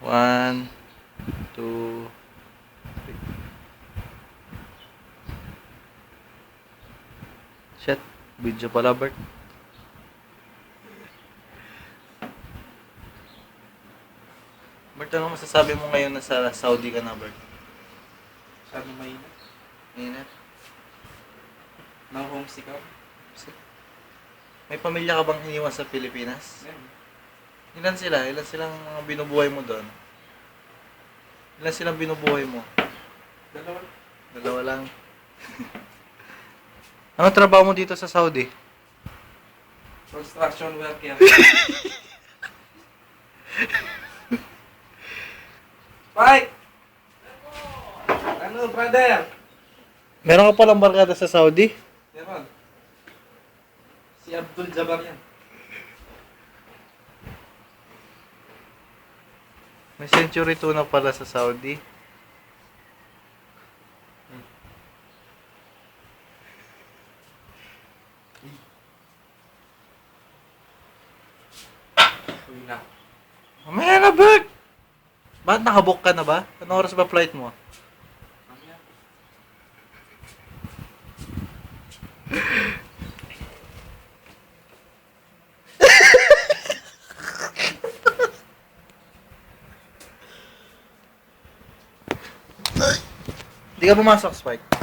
One, two, three. Shit, video pala, Bert. Bert, ano masasabi mo ngayon na sa Saudi ka na, Bert? Sabi mainit. Init. Na homesick ako. May pamilya ka bang iniwan sa Pilipinas? Meron. Ilan sila? Ilan silang mga binubuhay mo doon? Ilan silang binubuhay mo? Dalawa. Dalawa lang. ano trabaho mo dito sa Saudi? Construction worker. Mike! Ano, brother? Meron ka palang barkada sa Saudi? Meron. Si Abdul Jabbar yan. May century 2 na pala sa Saudi. Uy na. Mamaya na, Bert! Ba't nakabook ka na ba? Anong oras ba flight mo? Hindi ka pumasok, Spike.